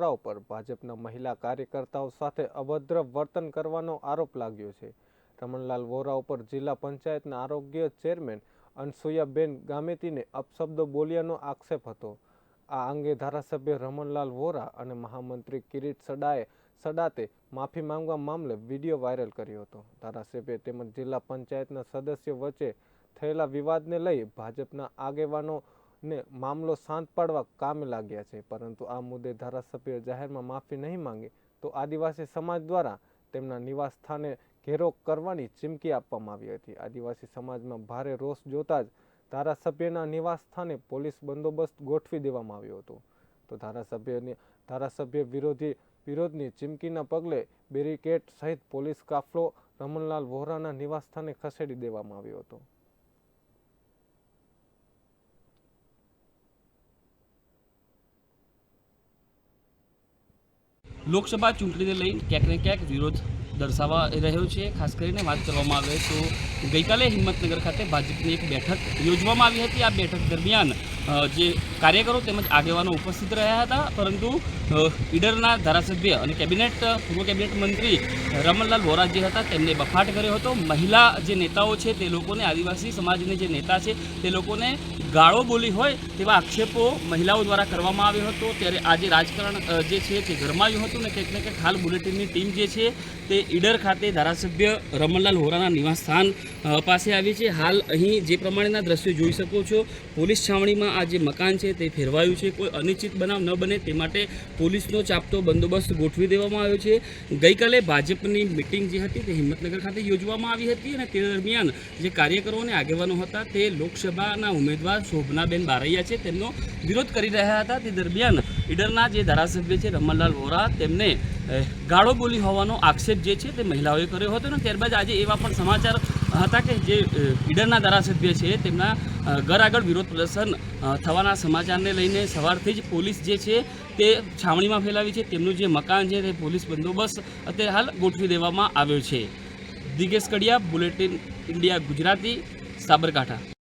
વોરા ઉપર ભાજપના મહિલા કાર્યકર્તાઓ સાથે અભદ્ર વર્તન કરવાનો આરોપ લાગ્યો છે. રમણલાલ વોરા ઉપર જિલ્લા પંચાયતના આરોગ્ય ચેરમેન અનસુયાબેન ગામેતીને અપશબ્દો બોલ્યાનો આક્ષેપ હતો. આ અંગે ધારાસભ્ય રમણલાલ વોરા અને મહામંત્રી કિરીટ સડાએ સડાતે માફી માંગવા મામલે વીડિયો વાયરલ કર્યો હતો. ધારાસભ્ય તેમજ જિલ્લા પંચાયતના સદસ્ય વચ્ચે થયેલા વિવાદને લઈ ભાજપના આગેવાનોને મામલો શાંત પાડવા કામે લાગ્યા છે, પરંતુ આ મુદ્દે ધારાસભ્ય જાહેરમાં માફી નહીં માંગે તો આદિવાસી સમાજ દ્વારા તેમના નિવાસ સ્થાને ઘેરો કરવાની ચીમકી આપવામાં આવી હતી. આદિવાસી સમાજમાં ભારે રોષ જોતા જ ધારાસભ્યના નિવાસ સ્થાને પોલીસ બંદોબસ્ત ગોઠવી દેવામાં આવ્યો હતો. તો ધારાસભ્યની, ધારાસભ્ય વિરોધી, વિરોધની ચીમકીના પગલે બેરિકેડ સહિત પોલીસ કાફલો રમણલાલ વોહરાના નિવાસ સ્થાને ખસેડી દેવામાં આવ્યો હતો. લોકસભા ચૂંટણીને લઈ ક્યાંક ને ક્યાંક વિરોધ દર્શાવવા રહ્યો છે. ખાસ કરીને વાત કરવામાં આવે તો ગઈકાલે હિંમતનગર ખાતે ભાજપની એક બેઠક યોજવામાં આવી હતી. આ બેઠક દરમિયાન જે કાર્યકરો તેમજ આગેવાનો ઉપસ્થિત રહ્યા હતા. પરંતુ ઈડરના ધારાસભ્ય અને કેબિનેટ, પૂર્વ કેબિનેટ મંત્રી રમણલાલ વોરા જે હતા તેમને બફાટ કર્યો હતો. મહિલા જે નેતાઓ છે તે લોકોને, આદિવાસી સમાજને જે નેતા છે તે લોકોને ગાળો બોલી હોય તેવા આક્ષેપો મહિલાઓ દ્વારા કરવામાં આવ્યો હતો. ત્યારે આજે રાજકારણ જે છે તે ગરમાયું હતું ને કંઈક ને કંઈક હાલ બુલેટિનની ટીમ જે છે તે ઈડર ખાતે ધારાસભ્ય રમણલાલ હોરાના નિવાસસ્થાન પાસે આવી છે. હાલ અહીં જે પ્રમાણેના દ્રશ્યો જોઈ શકો છો, પોલીસ છાવણીમાં આ જે મકાન છે તે ફેરવાયું છે. કોઈ અનિશ્ચિત બનાવ ન બને તે માટે પોલીસનો ચાપતો બંદોબસ્ત ગોઠવી દેવામાં આવ્યો છે. ગઈકાલે ભાજપની મિટિંગ જે હતી તે હિંમતનગર ખાતે યોજવામાં આવી હતી અને તે દરમિયાન જે કાર્યકરો અને આગેવાનો હતા તે લોકસભાના ઉમેદવાર શોભનાબેન બારૈયા છે તેમનો વિરોધ કરી રહ્યા હતા. તે દરમિયાન ઈડરના જે ધારાસભ્ય છે રમણલાલ વોરા તેમને ગાળો બોલી હોવાનો આક્ષેપ જે છે તે મહિલાઓએ કર્યો હતો અને ત્યારબાદ આજે એવા પણ સમાચાર હતા કે જે ઈડરના ધારાસભ્ય છે તેમના ઘર આગળ વિરોધ પ્રદર્શન થવાના સમાચારને લઈને સવારથી જ પોલીસ જે છે તે છાવણીમાં ફેલાવી છે. તેમનું જે મકાન છે તે પોલીસ બંદોબસ્ત અત્યારે હાલ ગોઠવી દેવામાં આવ્યો છે. દિગેશ કડિયા, બુલેટિન ઇન્ડિયા ગુજરાતી, સાબરકાંઠા.